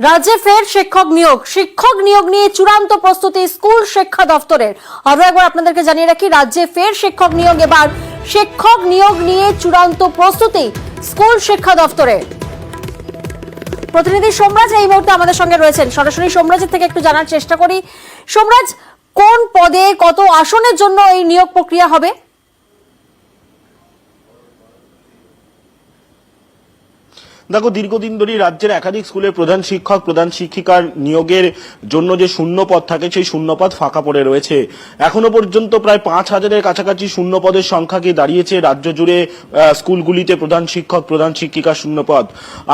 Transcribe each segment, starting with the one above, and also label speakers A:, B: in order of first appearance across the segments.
A: রাজ্যে ফের শিক্ষক নিয়োগ। শিক্ষক নিয়োগ নিয়ে চূড়ান্ত প্রস্তুতি স্কুল শিক্ষা দপ্তরের আরও একবার আপনাদেরকে জানিয়ে রাখি, রাজ্যে ফের শিক্ষক নিয়োগ। এবার শিক্ষক নিয়োগ নিয়ে চূড়ান্ত প্রস্তুতি স্কুল শিক্ষা দপ্তরের প্রতিনিধি সোমরাজ এই মুহূর্তে আমাদের সঙ্গে রয়েছেন। সরাসরি সোমরাজের থেকে একটু জানার চেষ্টা করি। সোমরাজ, কোন পদে কত আসনের জন্য এই নিয়োগ প্রক্রিয়া হবে?
B: দেখো, দীর্ঘদিন ধরে রাজ্যের একাধিক স্কুলের প্রধান শিক্ষক, প্রধান শিক্ষিকার নিয়োগের জন্য যে শূন্য পদ থাকে, সেই শূন্য পদ ফাঁকা পড়ে রয়েছে। এখনও পর্যন্ত প্রায় পাঁচ হাজারের কাছাকাছি শূন্য পদের সংখ্যা গিয়ে দাঁড়িয়েছে রাজ্য জুড়ে স্কুলগুলিতে প্রধান শিক্ষক, প্রধান শিক্ষিকার শূন্য পদ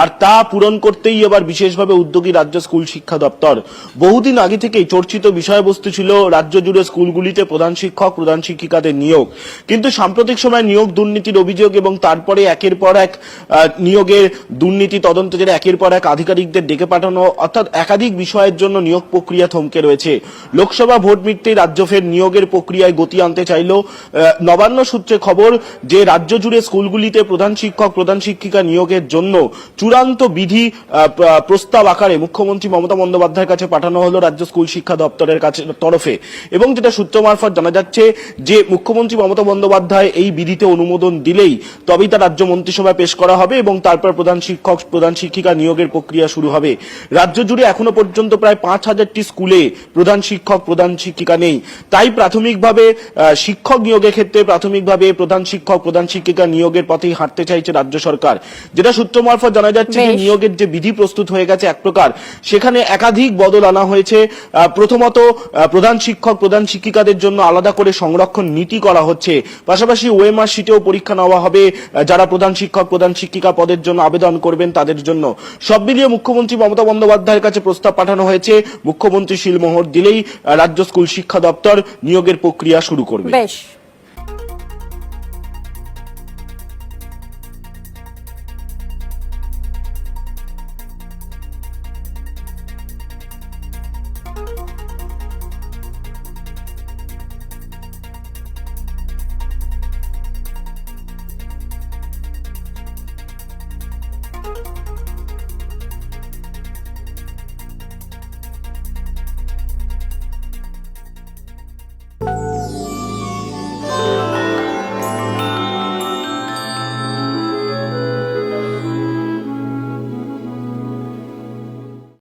B: আর তা পূরণ করতেই এবার বিশেষভাবে উদ্যোগী রাজ্য স্কুল শিক্ষা দপ্তর। বহুদিন আগে থেকেই চর্চিত বিষয়বস্তু ছিল রাজ্য জুড়ে স্কুলগুলিতে প্রধান শিক্ষক, প্রধান শিক্ষিকাদের নিয়োগ। কিন্তু সাম্প্রতিক সময় নিয়োগ দুর্নীতির অভিযোগ এবং তারপরে একের পর এক নিয়োগের দুর্নীতি তদন্ত যেটা একের পর এক আধিকারিকদের ডেকে পাঠানো, অর্থাৎ একাধিক বিষয়ের জন্য নিয়োগ প্রক্রিয়া থমকে রয়েছে। লোকসভা ভোট মিটতেই রাজ্য ফের নিয়োগের প্রক্রিয়ায় গতি আনতে চাইল। নবান্ন সূত্রে খবর যে রাজ্য জুড়ে স্কুলগুলিতে প্রধান শিক্ষক, প্রধান শিক্ষিকা নিয়োগের জন্য চূড়ান্ত বিধি প্রস্তাব আকারে মুখ্যমন্ত্রী মমতা বন্দ্যোপাধ্যায়ের কাছে পাঠানো হলো রাজ্য স্কুল শিক্ষা দপ্তরের কাছে, তরফে। এবং যেটা সূত্র মারফত জানা যাচ্ছে যে মুখ্যমন্ত্রী মমতা বন্দ্যোপাধ্যায় এই বিধিতে অনুমোদন দিলেই তবেই তা রাজ্য মন্ত্রিসভায় পেশ করা হবে এবং তারপর প্রধান শিক্ষক প্রধান শিক্ষিকা নিয়োগের প্রক্রিয়া শুরু হবে। রাজ্য জুড়ে এখনও পর্যন্ত প্রায় পাঁচ হাজারটি স্কুলে প্রধান শিক্ষক প্রধান শিক্ষিকা নেই। তাই প্রাথমিকভাবে শিক্ষক নিয়োগের ক্ষেত্রে প্রাথমিকভাবে প্রধান শিক্ষক প্রধান শিক্ষিকা নিয়োগের পথেই হাঁটতে চাইছে রাজ্য সরকার। যেটা সূত্র মারফত জানা যাচ্ছে যে নিয়োগের যে বিধি প্রস্তুত হয়ে গেছে এক প্রকার সেখানে একাধিক বদল আনা হয়েছে। প্রথমত প্রধান শিক্ষক প্রধান শিক্ষিকাদের জন্য আলাদা করে সংরক্ষণ নীতি করা হচ্ছে। পাশাপাশি ওএমআর শিটেও পরীক্ষা নেওয়া হবে। যারা প্রধান শিক্ষক প্রধান শিক্ষিকা পদের জন্য আবেদন করবেন তাদের জন্য। সব মিলিয়ে মুখ্যমন্ত্রী মমতা বন্দ্যোপাধ্যায়ের কাছে প্রস্তাব পাঠানো হয়েছে, মুখ্যমন্ত্রী শিলমোহর দিলেই রাজ্য স্কুল শিক্ষা দপ্তর নিয়োগের প্রক্রিয়া শুরু করবে।
A: বেশ।